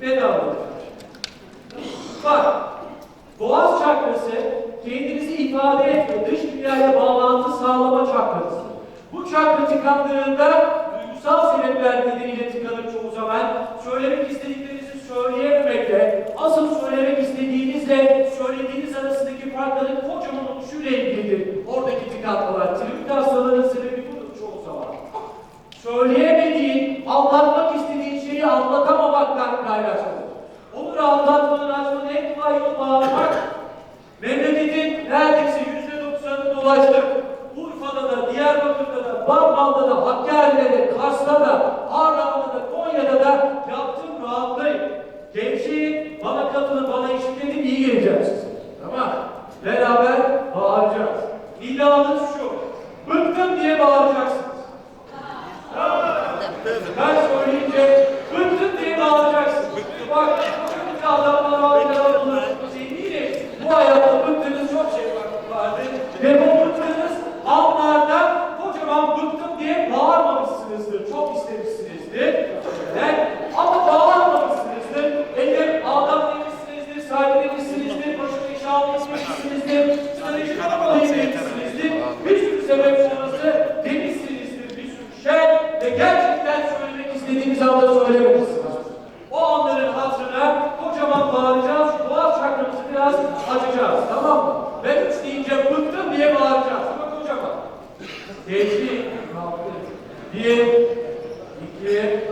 bedava olacak. Bak, boğaz çakrası kendinizi ifade etme, dış dünyaya bağlantı sağlama çakrası. Bu çakra tıkandığında duygusal sebepler nedeniyle tıkanır çoğu zaman. Söylemek istediklerinizi söyleyemez ellas. biraz açacağız. Tamam mı? Ben üç deyince bıktım diye bağıracağız. Bak hocam bak. Geçti. Diye. İki.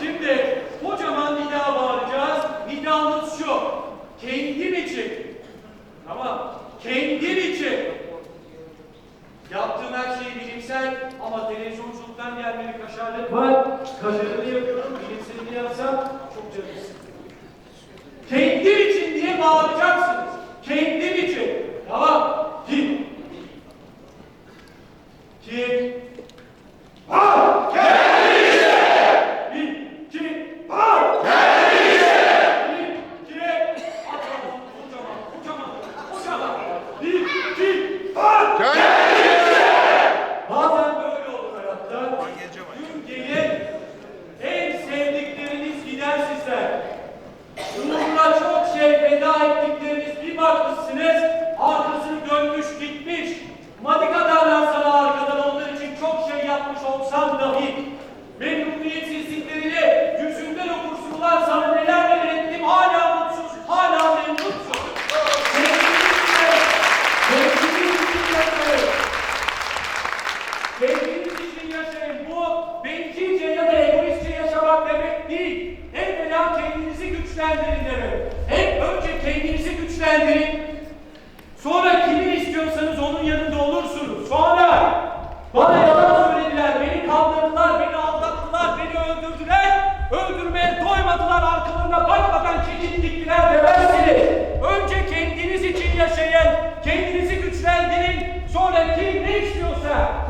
Şimdi kocaman nida bağıracağız. Nidamız şu. Kendim için. Tamam. Kendim için. Yaptığım her şey bilimsel ama televizyonculuktan gelme bir kaşarlık var. Kaşarını yapıyorum, bilimselini yapsam çok canım Kendim için diye bağıracaksınız. Kendim için. Tamam. Kim? Kim? Ah! Belgique.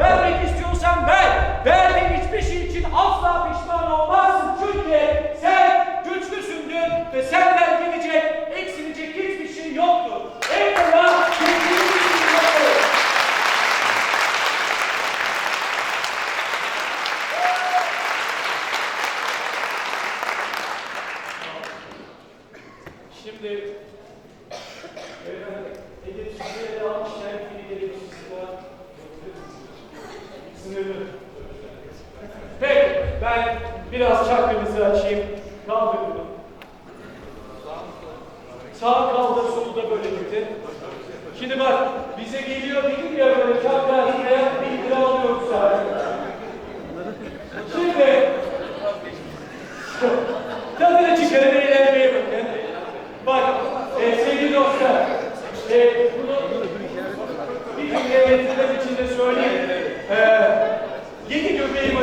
Vermek istiyorsan ver. Verdiğin hiçbir şey için asla pişman olmazsın. Çünkü sen güçlüsündür ve senden gelecek, eksilecek hiçbir şey yoktur. Üzülür. Peki, ben biraz çakramızı açayım. Kaldırın. Sağ kaldır, solu da böyle gitti. Şimdi bak, bize geliyor dedim ya böyle çakrayı bir lira alıyoruz sadece. Şimdi, tadını çıkarın eğlenmeye bakın. Bak, e, sevgili dostlar, e, bunu bir cümle içinde söyleyeyim. E, yüreğim.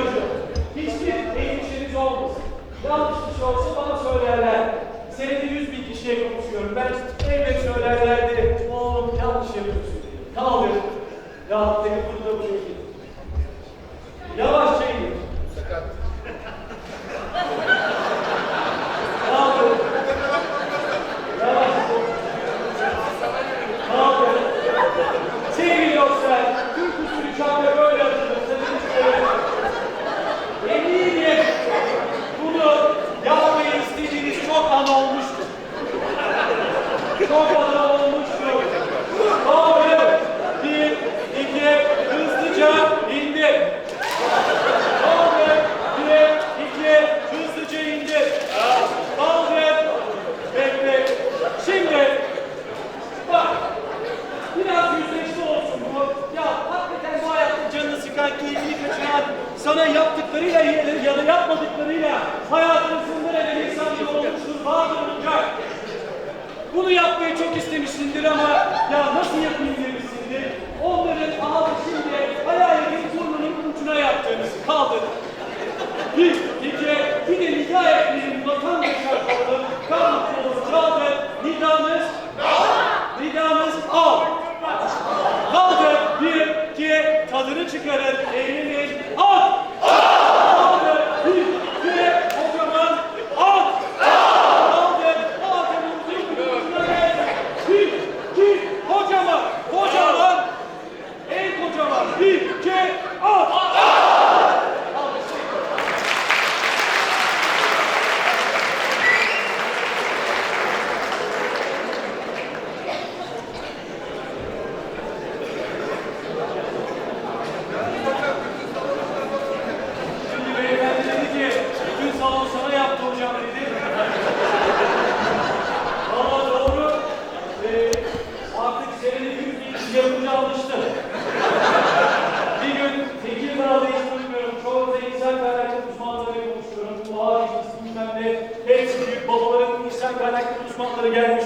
Hiçbir eğitiminiz olmasın. Yanlış bir şey olsa bana söylerler. Senede yüz bin kişiye konuşuyorum. Ben elbet söylerlerdi. Oğlum yanlış yapıyorsun diye. Kaldır. Rahat değil. Burada bu şekilde. Yavaşça in. Sakat. var. Bunu yapmayı çok istemişsindir ama ya nasıl yapayım demişsindir. Onların aldı şimdi hayal edin burnunun ucuna yaptığınız kaldı. Bir, iki, bir de nida ekleyin vatandaşlar kaldı. Kaldı kolu kaldı. Nidamız al. Nidamız al. Kaldı. Bir, iki, tadını çıkarın. Eğlenin. Al. Osmanlıları again.